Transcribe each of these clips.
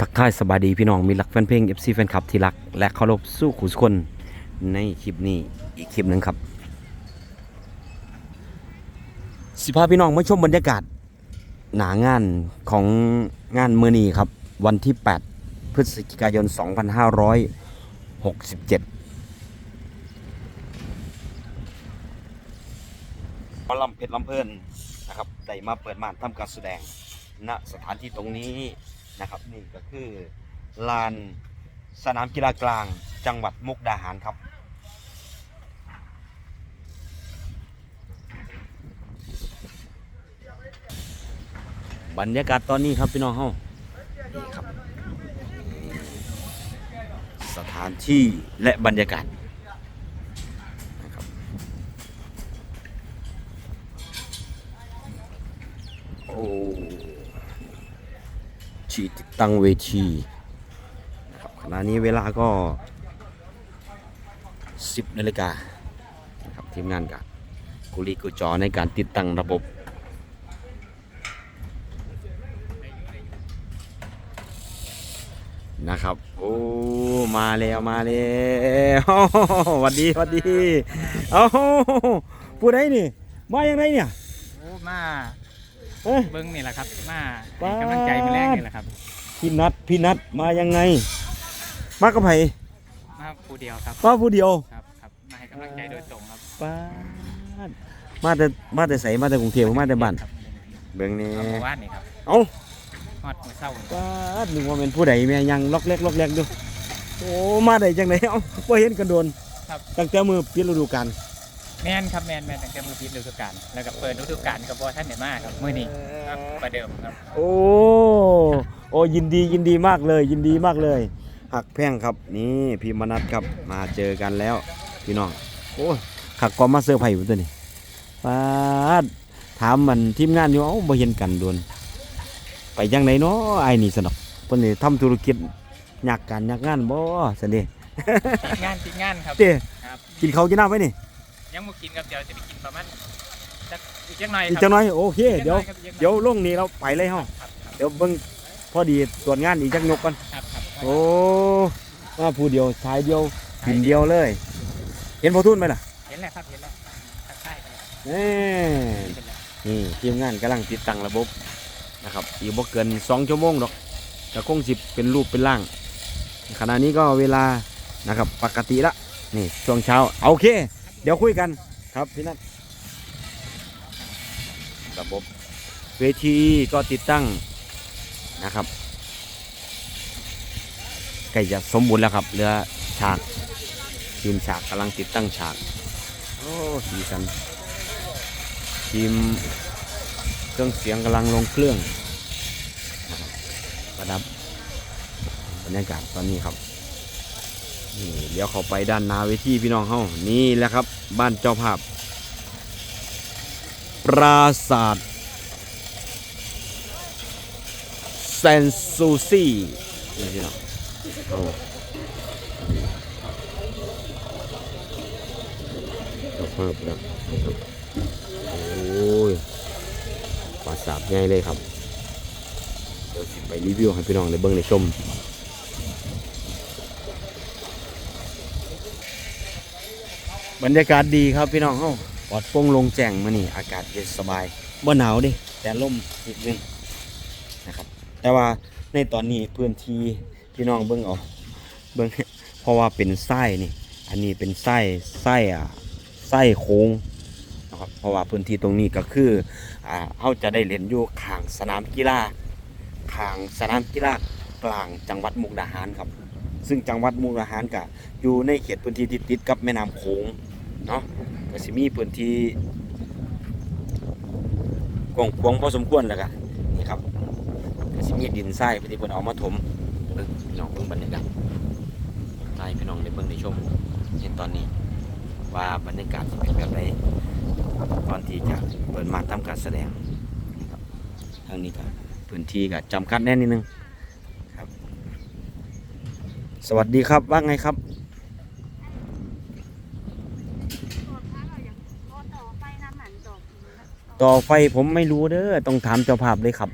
ทักทายสบายดีพี่น้องมีรักแฟนเพลง FC แฟนคลับที่รัก และเคารพสู้ขุสุคนในคลิปนี้อีกคลิปหนึ่งครับ สิพาพี่น้องมาชมบรรยากาศ หนางานของงานเมือนีครับ วันที่ 8 พฤศจิกายน 2567หมอลำเพชรลำเพลินนะครับได้มาเปิดม่านทำการแสดงณสถานที่ตรงนี้ นะครับนี่ก็คือลานสนามกีฬากลางจังหวัดมุกดาหารครับบรรยากาศตอนนี้ครับพี่น้องเฮานี่ครับ สถานที่และบรรยากาศนะครับโอ้ ที่ติดตั้งเวทีนะครับขณะนี้เวลาก็ 10นาฬิกานะครับทีมงานกับกุลีกุจอในการติดตั้งระบบนะครับ โอ้ มาแล้วมาแล้วหวัดดีหวัดดีเอ้ผู้ใดนี่ มาอย่างไรเนี่ย โอ้ มา เอ้ย เบิ้งนี่แหละครับมาป๊าให้ดกำลังใจมือแรกนี่แหละครับพี่นัดพี่นัดมายังไง มากับไผมาผู้เดียวครับมาผู้เดียวครับครับมาให้กำลังใจโดยตรงครับป้าดมาแต่มาแต่ใสมาแต่กรุงเทพมาแต่บ้านครับเบิ่งนี่เอาหมู่บ้านนี่ครับเอ้าฮอดมือเศร้านี่ป้าดนึกว่าเป็นผู้ใดแม่ยังล็อกเล็กล็อกแรกดูโอ้มาได้จังไดเอ้าบ่เห็นกันโดนครับตั้งแต่มือปิดฤดูกาล แม่นครับแม่นแม่นตั้งแต่มือปิดฤดูกาลแล้วก็เปิดฤดูกาลกับบอท่านเดมาครับมือนี้ครับประเดิมครับ โอ้โอ้ยินดียินดีมากเลย ยินดีมากเลยหักแพ่งครับนี่พี่มนัทครับมาเจอกันแล้ว พี่น้องโอ้ขักกอมมาเซอร์ไพรส์อยู่ตัวนี้ป้าดถามมันทีมงานอยู่เอ้าบ่เห็นกันโดนไปยังไหนเนาะไอ้นี่สนอกเพิ่นนี่ทำธุรกิจอยากการอยากงานบ่ซั่นเด้ติดงานติดงานครับเต้ครับกินข้าวกินน้ำไว้นี่ ยังบ่กินครับเดี๋ยวจะไปกินประมาณสักอีกจักหน่อยอีกครับจังน้อยโอเคอีกเดี๋ยวจักหน่อครับอีกจักหน่อเดี๋ยวลงนี่เราไปเลยเฮาครับครับเดี๋ยวเบิ่งพอดีตรวจงานอีกจักยกก่อนครับครับโอ้มาผู้เดียวชายเดียวกินเดียวเลย เห็นพอทุนไหมล่ะเห็นแล้วครับเห็นแล้วทักทายกันแน่เห็นแล้วนี่ทีมงานกำลังติดตั้งระบบนะครับอีกบ่เกินสองชั่วโมงดอกจะคงสิบเป็นรูปเป็นร่าง ขณะนี้ก็เวลานะครับปกติละนี่ช่วงเช้าเอาโอเค เดี๋ยวคุยกันครับพี่นัทระบบเวทีก็ติดตั้งนะครับใกล้จะสมบูรณ์แล้วครับเหลือฉากทีมฉากกำลังติดตั้งฉากโอ้สีสันทีมเครื่องเสียงกำลังลงเครื่องนะครับประดับบรรยากาศตอนนี้ครับ นี่เดี๋ยวเขาไปด้านนาเวทีพี่น้องเฮานี่แหละครับ บ้านเจ้าภาพ ปราสาทแซนซูซี่นี่พี่น้องโอ้เจ้าภาพแล้วโอ้ยปราสาทใหญ่เลยครับ เดี๋ยวสิไปรีวิวให้พี่น้องได้เบิ่งได้ชม บรรยากาศดีครับพี่น้องเฮาปลอดโปร่งโลงแจ้งมานี่อากาศเย็นสบายบ่หนาวเดิแต่ลมนิดนึงนะครับ แต่ว่าในตอนนี้พื้นที่พี่น้องเบิ่งเอาเบิ่งเพราะว่าเป็นไส้นี่ อันนี้เป็นไส้ไส้อะไส้โค้งนะครับเพราะว่าพื้นที่ตรงนี้ก็คืออ่าเขาจะได้เล่นอยู่ข้างสนามกีฬาข้างสนามกีฬากลางจังหวัดมุกดาหารครับ ซึ่งจังหวัดมุกดาหารก็อยู่ในเขตพื้นที่ที่ติดกับแม่น้ำโขง เนาะก็สิมีพื้นที่กว้างขวางพอสมควรแล้วกันนี่ครับก็สิมีดินทรายที่เพิ่นเอามาถมเบิ่งพี่น้องเบิ่งบรรยากาศใช่พี่น้องได้เบิ่งได้ชมเห็นตอนนี้ว่าบรรยากาศเป็นแบบไหนตอนที่จะเปิดมาทำการแสดงทางนี้ก็พื้นที่ก็จำกัดแน่นิดนึงครับ สวัสดีครับว่าไงครับ ต่อไฟผมไม่รู้เด้อต้องถามเจ้าภาพเลยครับ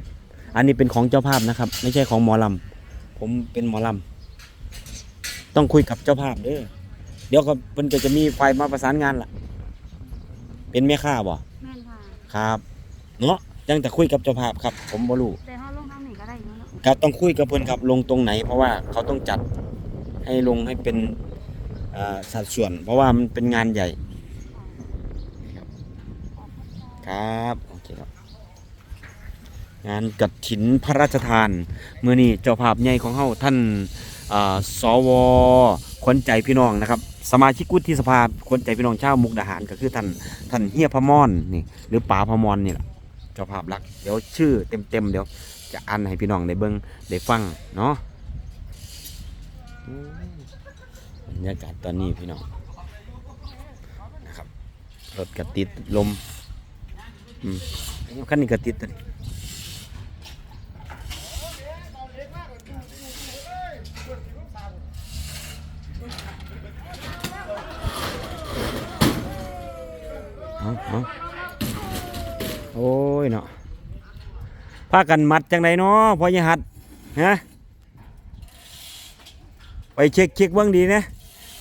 อันนี้เป็นของเจ้าภาพนะครับ ไม่ใช่ของหมอลำผมเป็นหมอลำต้องคุยกับเจ้าภาพเด้อเดี๋ยวก็เพิ่นก็จะมีไฟมาประสานงานล่ะ เป็นแม่ค้าบ่แม่นค่ะครับเนาะยังแต่คุยกับเจ้าภาพครับ ผมบ่รู้แต่ถ้าลงทางไหนก็ได้อยู่เนาะก็ต้องคุยกับเพิ่นครับลงตรงไหน เพราะว่าเขาต้องจัดให้ลงให้เป็นอ่าสัดส่วน เพราะว่ามันเป็นงานใหญ่ ครับโอเคครับงานกัดถินพระราชทานเมื่อนี้เจ้าภาพใหญ่ของเฮาท่านสวขวัญใจพี่น้องนะครับ สมาชิกวุฒิสภาขวัญใจพี่น้องชาวมุกดาหารก็คือท่านท่านเฮียพมรนี่หรือป๋าพมรนี่แหละเจ้าภาพหลักเดี๋ยวชื่อเต็มๆเดี๋ยวจะอ่านให้พี่น้องได้เบิ่งได้ฟังเนาะบรรยากาศตอนนี้พี่น้องนะครับรถกระติดลม อืมคันนี้ก็ติดตัวนี้เอาเอาโอ้ยเนาะพากันมัดจังไดเนาะพอยายหัดฮะไปเช็คเช็คเบื้องดีนะ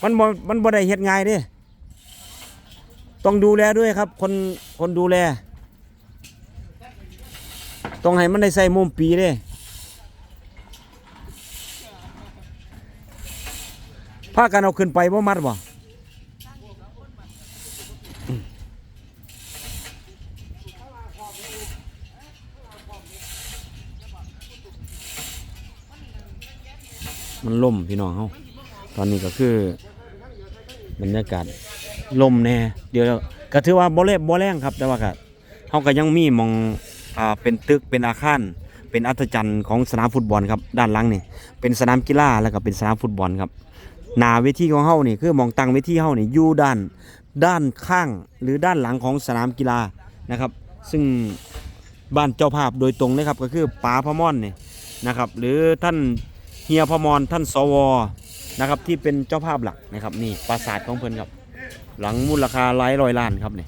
มันบ่มันบ่ได้เฮ็ดง่ายเด้ต้องดูแลด้วยครับ คนคนดูแล ต้องให้มันได้ใส่มุมปีเด้พากันเอาขึ้นไปบ่มัดบ่มันล่มพี่น้องเฮาตอนนี้ก็คือบรรยากาศลมแน่เดี๋ยวก็ถือว่าบ่เละบ่แรงครับ แต่ว่าก็เฮาก็ยังมีมอง อ่าเป็นตึกเป็นอาคารเป็นอัศจรรย์ของสนามฟุตบอลครับด้านหลังนี่เป็นสนามกีฬาแล้วก็เป็นสนามฟุตบอลครับหนาเวทีของเฮานี่คือมองตังเวทีเฮานี่อยู่ด้านด้านข้างหรือด้านหลังของสนามกีฬานะครับ ซึ่งบ้านเจ้าภาพโดยตรงเลยครับก็คือป๋าพมอนนี่นะครับหรือท่านเฮียพมรท่านสวนะครับที่เป็นเจ้าภาพหลักนะครับนี่ปราสาทของเพิ่นครับ หลังมูลค่าหลายร้อยล้านครับนี่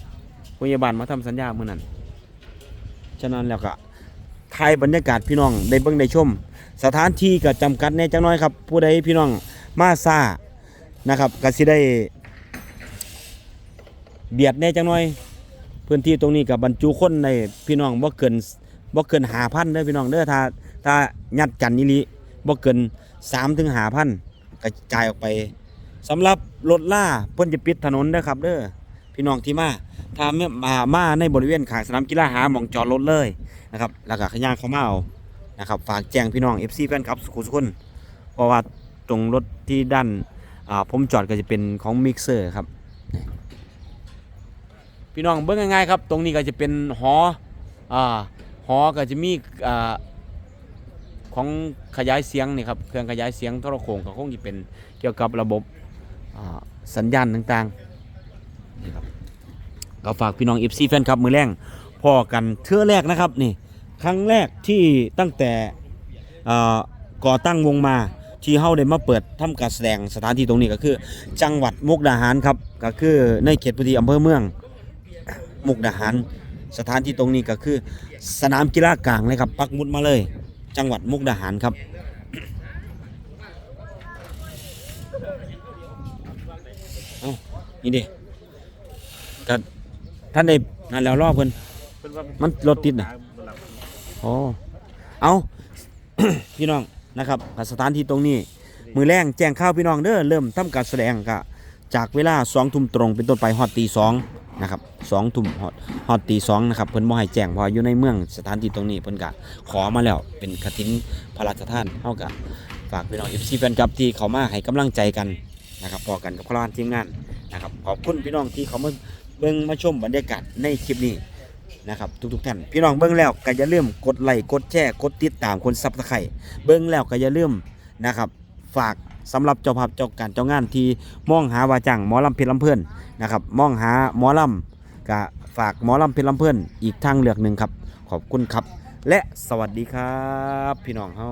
พยาบาลมาทำสัญญาเมื่อนั้น ฉะนั้นแล้วก็ถ่ายบรรยากาศพี่น้องได้เบิ่งได้ชม สถานที่ก็จำกัดแน่จังน้อยครับ ผู้ใดพี่น้องมาซานะครับก็สิได้ เบียดแน่จังน้อย พื้นที่ตรงนี้กับบรรจุคนในพี่น้องบ่เกินบ่เกินหาพันเด้อพี่น้องเด้อถ้าถ้ายัดกันนิลิบ่เกิน3ถึงหาพันกระจายออกไปสำหรับรถล่าเพิ่นจะปิดถนนเด้อครับเด้อ พี่น้องที่มาถ้าไม่มามาในบริเวณขางสนามกีฬาหาหมองจอดรถเลยนะครับแล้วก็ขย่างเข้ามาเอานะครับฝากแจ้งพี่น้อง FC แฟนคลับสุขุสุขคนเพราะว่าตรงรถที่ด้านอ่าผมจอดก็จะเป็นของมิกเซอร์ครับพี่น้องเบิ่งง่ายๆครับ ตรงนี้ก็จะเป็นหออ่าหอก็จะมีอ่าของขยายเสียงนี่ครับเครื่องขยายเสียงโทรโขงก็คงจะเป็นเกี่ยวกับระบบสัญญาณต่างๆ นี่ครับก็ฝากพี่น้อง FC แฟนคลับมือแรงพอกันเทื่อแรกนะครับนี่ครั้งแรกที่ตั้งแต่ก่อตั้งวงมาที่เฮาได้มาเปิดทำการแสดงสถานที่ตรงนี้ก็คือ จังหวัดมุกดาหารครับก็คือในเขตพื้นที่อำเภอเมืองมุกดาหาร สถานที่ตรงนี้ก็คือ สนามกีฬากลางเลยครับปักมุดมาเลย จังหวัดมุกดาหารครับเอ้านี่ดิ ก็ท่านได้นั่นแล้วรอบเพิ่นมันรถติดน่ะ โอ้เอา พี่น้องนะครับสถานที่ตรงนี้ มือแรงแจ้งข่าวพี่น้องเด้อเริ่มทำการแสดงก็จากเวลาสองทุ่มตรงเป็นต้นไปฮอดตีสองนะครับสองทุ่มฮอดฮอดตีสองนะครับเพิ่นบ่ให้แจ้งเพออยู่ในเมืองสถานที่ตรงนี้เพิ่นก็ขอมาแล้วเป็นกฐินพระราชทานเฮาก็ฝากพี่น้อง FC แฟนคลับที่เขามาให้กำลังใจกันนะครับพอกันกับพลานทีมงานนะครับขอบคุณพี่น้องที่เขามา เบิ่งมาชมบรรยากาศในคลิปนี้นะครับทุกๆท่านพี่น้องเบิ้งแล้วก็อย่าลืมกดไลค์กดแชร์กดติดตามคนซับสไครต์เบิ้งแล้วก็อย่าลืมนะครับฝากสำหรับเจ้าภาพเจ้าการเจ้างานที่มองหาว่าจ้างหมอลำเพชรลำเพื่อนนะครับมองหาหมอลำก็ฝากหมอลำเพชรลำเพื่อนอีกทางเลือกหนึ่งครับ ขอบคุณครับ และสวัสดีครับ พี่น้องเฮา